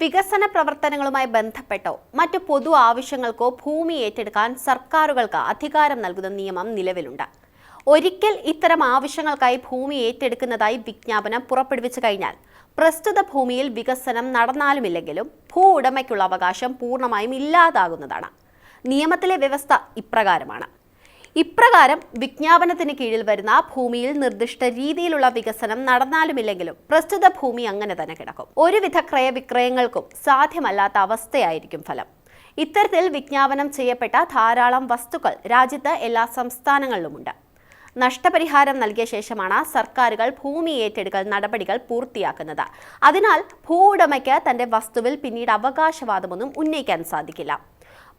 വികസന പ്രവർത്തനങ്ങളുമായി ബന്ധപ്പെട്ടോ മറ്റു പൊതു ആവശ്യങ്ങൾക്കോ ഭൂമി ഏറ്റെടുക്കാൻ സർക്കാരുകൾക്ക് അധികാരം നൽകുന്ന നിയമം നിലവിലുണ്ട്. ഒരിക്കൽ ഇത്തരം ആവശ്യങ്ങൾക്കായി ഭൂമി ഏറ്റെടുക്കുന്നതായി വിജ്ഞാപനം പുറപ്പെടുവിച്ചു കഴിഞ്ഞാൽ പ്രസ്തുത ഭൂമിയിൽ വികസനം നടന്നാലുമില്ലെങ്കിലും ഭൂ ഉടമയ്ക്കുള്ള അവകാശം പൂർണമായും ഇല്ലാതാകുന്നതാണ്. നിയമത്തിലെ വ്യവസ്ഥ ഇപ്രകാരമാണ്. ഇപ്രകാരം വിജ്ഞാപനത്തിന് കീഴിൽ വരുന്ന ഭൂമിയിൽ നിർദ്ദിഷ്ട രീതിയിലുള്ള വികസനം നടന്നാലുമില്ലെങ്കിലും പ്രസ്തുത ഭൂമി അങ്ങനെ തന്നെ കിടക്കും. ഒരുവിധ ക്രയവിക്രയങ്ങൾക്കും സാധ്യമല്ലാത്ത അവസ്ഥയായിരിക്കും ഫലം. ഇത്തരത്തിൽ വിജ്ഞാപനം ചെയ്യപ്പെട്ട ധാരാളം വസ്തുക്കൾ രാജ്യത്ത് എല്ലാ സംസ്ഥാനങ്ങളിലുമുണ്ട്. നഷ്ടപരിഹാരം നൽകിയ ശേഷമാണ് സർക്കാരുകൾ ഭൂമി ഏറ്റെടുക്കൽ നടപടികൾ പൂർത്തിയാക്കുന്നത്. അതിനാൽ ഭൂ ഉടമയ്ക്ക് തന്റെ വസ്തുവിൽ പിന്നീട് അവകാശവാദമൊന്നും ഉന്നയിക്കാൻ സാധിക്കില്ല.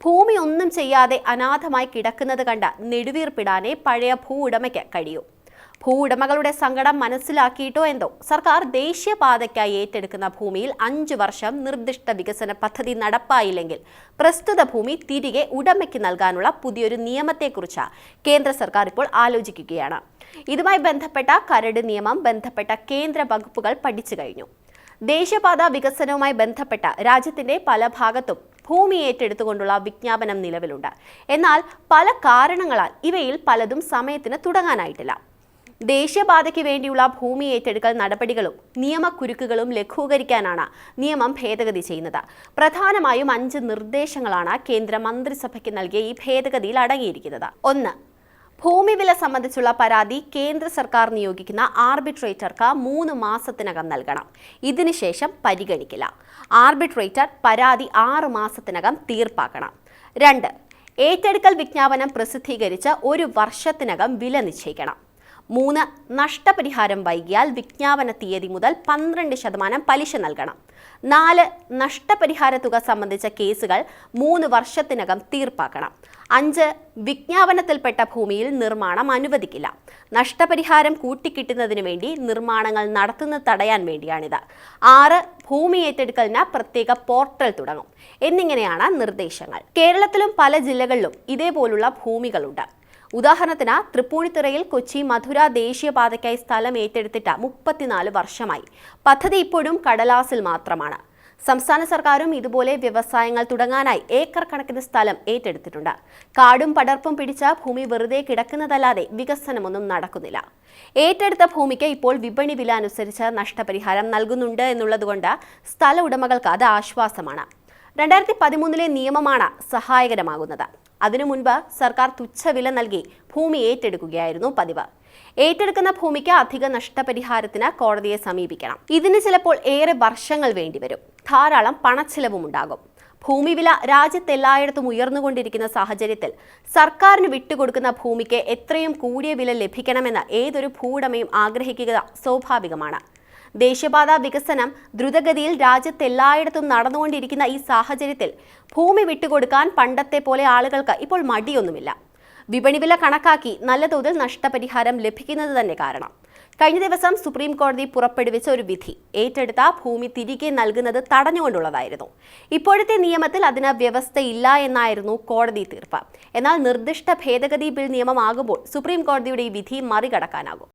ഭൂമി ഒന്നും ചെയ്യാതെ അനാഥമായി കിടക്കുന്നത് കണ്ട നെടുവീർപ്പിടാനേ പഴയ ഭൂ ഉടമയ്ക്ക് കഴിയൂ. ഭൂ ഉടമകളുടെ സങ്കടം മനസ്സിലാക്കിയിട്ടോ എന്തോ? സർക്കാർ ദേശീയപാതയ്ക്കായി ഏറ്റെടുക്കുന്ന ഭൂമിയിൽ അഞ്ചു വർഷം നിർദ്ദിഷ്ട വികസന പദ്ധതി നടപ്പായില്ലെങ്കിൽ പ്രസ്തുത ഭൂമി തിരികെ ഉടമയ്ക്ക് നൽകാനുള്ള പുതിയൊരു നിയമത്തെക്കുറിച്ച് കേന്ദ്ര സർക്കാർ ഇപ്പോൾ ആലോചിക്കുകയാണ്. ഇതുമായി ബന്ധപ്പെട്ട കരട് നിയമം ബന്ധപ്പെട്ട കേന്ദ്ര വകുപ്പുകൾ പഠിച്ചു കഴിഞ്ഞു. ദേശീയപാത വികസനവുമായി ബന്ധപ്പെട്ട രാജ്യത്തിന്റെ പല ഭാഗത്തും ഭൂമി ഏറ്റെടുത്തുകൊണ്ടുള്ള വിജ്ഞാപനം നിലവിലുണ്ട്. എന്നാൽ പല കാരണങ്ങളാൽ ഇവയിൽ പലതും സമയത്തിന് തുടങ്ങാനായിട്ടില്ല. ദേശീയപാതയ്ക്ക് വേണ്ടിയുള്ള ഭൂമി ഏറ്റെടുക്കൽ നടപടികളും നിയമക്കുരുക്കുകളും ലഘൂകരിക്കാനാണ് നിയമം ഭേദഗതി ചെയ്യുന്നത്. പ്രധാനമായും അഞ്ച് നിർദ്ദേശങ്ങളാണ് കേന്ദ്ര മന്ത്രിസഭയ്ക്ക് നൽകിയ ഈ ഭേദഗതിയിൽ അടങ്ങിയിരിക്കുന്നത്. ഒന്ന് ഭൂമി വില സംബന്ധിച്ചുള്ള പരാതി കേന്ദ്ര സർക്കാർ നിയോഗിക്കുന്ന ആർബിട്രേറ്റർക്ക് മൂന്ന് മാസത്തിനകം നൽകണം. ഇതിനുശേഷം പരിഗണിക്കില്ല. ആർബിട്രേറ്റർ പരാതി ആറ് മാസത്തിനകം തീർപ്പാക്കണം. രണ്ട് ഏറ്റെടുക്കൽ വിജ്ഞാപനം പ്രസിദ്ധീകരിച്ച് ഒരു വർഷത്തിനകം വില നിശ്ചയിക്കണം. മൂന്ന് നഷ്ടപരിഹാരം വൈകിയാൽ വിജ്ഞാപന തീയതി മുതൽ പന്ത്രണ്ട് ശതമാനം പലിശ നൽകണം. നാല് നഷ്ടപരിഹാര തുക സംബന്ധിച്ച കേസുകൾ മൂന്ന് വർഷത്തിനകം തീർപ്പാക്കണം. അഞ്ച് വിജ്ഞാപനത്തിൽപ്പെട്ട ഭൂമിയിൽ നിർമ്മാണം അനുവദിക്കില്ല. നഷ്ടപരിഹാരം കൂട്ടിക്കിട്ടുന്നതിന് വേണ്ടി നിർമ്മാണങ്ങൾ നടത്തുന്നത് തടയാൻ വേണ്ടിയാണിത്. ആറ് ഭൂമി ഏറ്റെടുക്കലിന് പ്രത്യേക പോർട്ടൽ തുടങ്ങും. എന്നിങ്ങനെയാണ് നിർദ്ദേശങ്ങൾ. കേരളത്തിലും പല ജില്ലകളിലും ഇതേപോലുള്ള ഭൂമികളുണ്ട്. ഉദാഹരണത്തിന് തൃപ്പൂണിത്തുറയിൽ കൊച്ചി മധുര ദേശീയപാതയ്ക്കായി സ്ഥലം ഏറ്റെടുത്തിട്ട് മുപ്പത്തിനാല് വർഷമായി. പദ്ധതി ഇപ്പോഴും കടലാസിൽ മാത്രമാണ്. സംസ്ഥാന സർക്കാരും ഇതുപോലെ വ്യവസായങ്ങൾ തുടങ്ങാനായി ഏക്കർ കണക്കിന് സ്ഥലം ഏറ്റെടുത്തിട്ടുണ്ട്. കാടും പടർപ്പും പിടിച്ച ഭൂമി വെറുതെ കിടക്കുന്നതല്ലാതെ വികസനമൊന്നും നടക്കുന്നില്ല. ഏറ്റെടുത്ത ഭൂമിക്ക് ഇപ്പോൾ വിപണി വില അനുസരിച്ച് നഷ്ടപരിഹാരം നൽകുന്നുണ്ട് എന്നുള്ളതുകൊണ്ട് സ്ഥല ഉടമകൾക്ക് അത് ആശ്വാസമാണ്. രണ്ടായിരത്തി പതിമൂന്നിലെ നിയമമാണ് സഹായകരമാകുന്നത്. അതിനു മുൻപ് സർക്കാർ തുച്ഛവില നൽകി ഭൂമി ഏറ്റെടുക്കുകയായിരുന്നു പതിവ്. ഏറ്റെടുക്കുന്ന ഭൂമിക്ക് അധിക നഷ്ടപരിഹാരത്തിന് കോടതിയെ സമീപിക്കണം. ഇതിന് ചിലപ്പോൾ ഏറെ വർഷങ്ങൾ വേണ്ടിവരും. ധാരാളം പണച്ചിലവും ഉണ്ടാകും ഭൂമി വില രാജ്യത്തെല്ലായിടത്തും ഉയർന്നുകൊണ്ടിരിക്കുന്ന സാഹചര്യത്തിൽ സർക്കാരിന് വിട്ടുകൊടുക്കുന്ന ഭൂമിക്ക് എത്രയും കൂടിയ വില ലഭിക്കണമെന്ന് ഏതൊരു ഭൂവുടമയും ആഗ്രഹിക്കുക സ്വാഭാവികമാണ്. ദേശീയപാത വികസനം ദ്രുതഗതിയിൽ രാജ്യത്തെല്ലായിടത്തും നടന്നുകൊണ്ടിരിക്കുന്ന ഈ സാഹചര്യത്തിൽ ഭൂമി വിട്ടുകൊടുക്കാൻ പണ്ടത്തെ പോലെ ആളുകൾക്ക് ഇപ്പോൾ മടിയൊന്നുമില്ല. വിപണി വില കണക്കാക്കി നല്ല തോതിൽ നഷ്ടപരിഹാരം ലഭിക്കുന്നത് തന്നെ കാരണം. കഴിഞ്ഞ ദിവസം സുപ്രീം കോടതി പുറപ്പെടുവിച്ച ഒരു വിധി. ഏറ്റെടുത്ത ഭൂമി തിരികെ നൽകുന്നത് തടഞ്ഞുകൊണ്ടുള്ളതായിരുന്നു. ഇപ്പോഴത്തെ നിയമത്തിൽ അതിന് വ്യവസ്ഥയില്ല എന്നായിരുന്നു കോടതി തീർപ്പ്. എന്നാൽ നിർദ്ദിഷ്ട ഭേദഗതി ബിൽ നിയമമാകുമ്പോൾ സുപ്രീം കോടതിയുടെ ഈ വിധി മറികടക്കാനാകും.